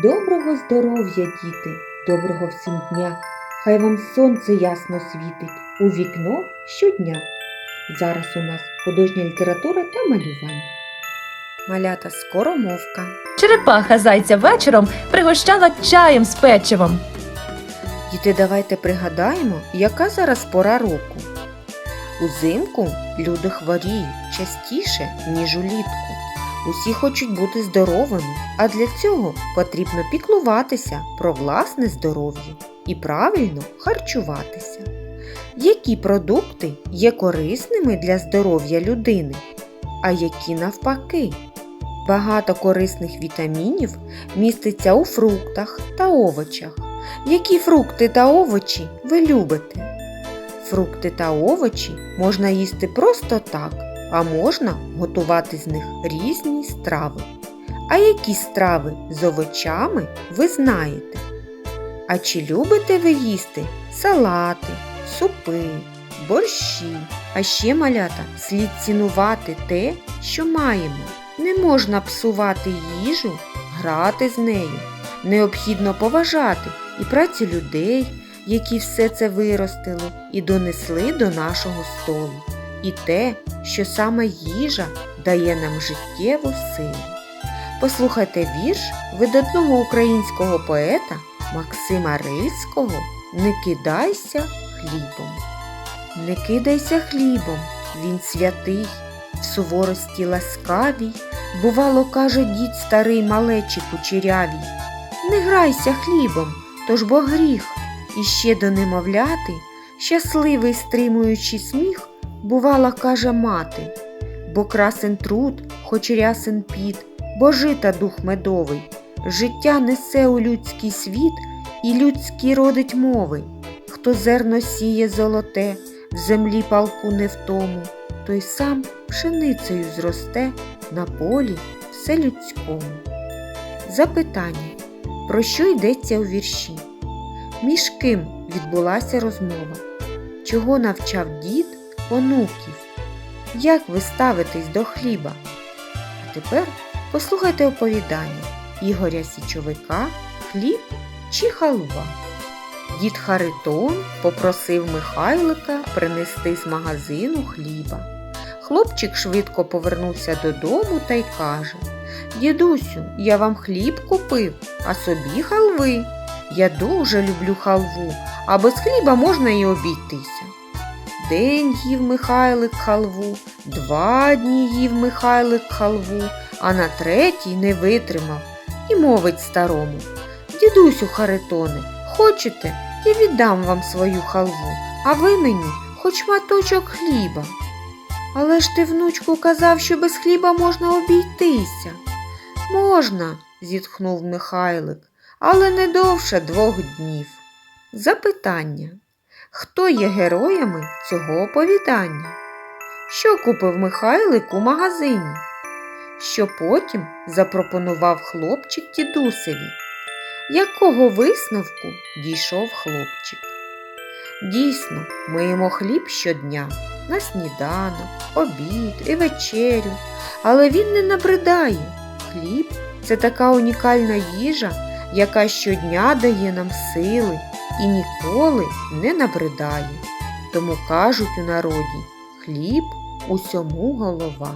Доброго здоров'я, діти, доброго всім дня. Хай вам сонце ясно світить у вікно щодня. Зараз у нас художня література та малювання. Малята скоромовка. Черепаха зайця вечором пригощала чаєм з печивом. Діти, давайте пригадаємо, яка зараз пора року. Узимку люди хворіють частіше, ніж улітку. Усі хочуть бути здоровими, а для цього потрібно піклуватися про власне здоров'я і правильно харчуватися. Які продукти є корисними для здоров'я людини, а які навпаки? Багато корисних вітамінів міститься у фруктах та овочах. Які фрукти та овочі ви любите? Фрукти та овочі можна їсти просто так, а можна готувати з них різні страви. А які страви з овочами ви знаєте? А чи любите ви їсти салати, супи, борщі? А ще малята слід цінувати те, що маємо. Не можна псувати їжу, грати з нею. Необхідно поважати і працю людей, які все це виростили і донесли до нашого столу, і те, що саме їжа дає нам життєву силу. Послухайте вірш видатного українського поета Максима Рильського Не кидайся хлібом. Не кидайся хлібом, він святий, в суворості ласкавій, бувало, каже дід старий малечі кучерявій. Не грайся хлібом, тож бо гріх, і ще до немовляти, щасливий стримуючи сміх, бувала, каже мати, бо красен труд, хоч рясен піт, бо жита дух медовий, життя несе у людський світ і людський родить мови. Хто зерно сіє золоте, в землі палку не втому, той сам пшеницею зросте на полі вселюдському. Запитання. Про що йдеться у вірші? Між ким відбулася розмова? Чого навчав дід онуків? Як ви ставитесь до хліба? А тепер послухайте оповідання Ігоря Січовика Хліб чи халва. Дід Харитон попросив Михайлика принести з магазину хліба. Хлопчик швидко повернувся додому та й каже Дідусю, я вам хліб купив, а собі халви. Я дуже люблю халву, а без хліба можна і обійтися. День їв Михайлик халву, два дні їв Михайлик халву, а на третій не витримав і мовить старому. Дідусю Харитоне, хочете, я віддам вам свою халву, а ви мені хоч шматочок хліба. Але ж ти, внучку, казав, що без хліба можна обійтися. Можна, зітхнув Михайлик, але не довше двох днів. Запитання. Хто є героями цього оповідання? Що купив Михайлик у магазині? Що потім запропонував хлопчик дідусеві? Якого висновку дійшов хлопчик? Дійсно, ми їмо хліб щодня на сніданок, обід і вечерю, але він не набридає. Хліб це така унікальна їжа, яка щодня дає нам сили і ніколи не набридає. Тому кажуть у народі хліб усьому голова.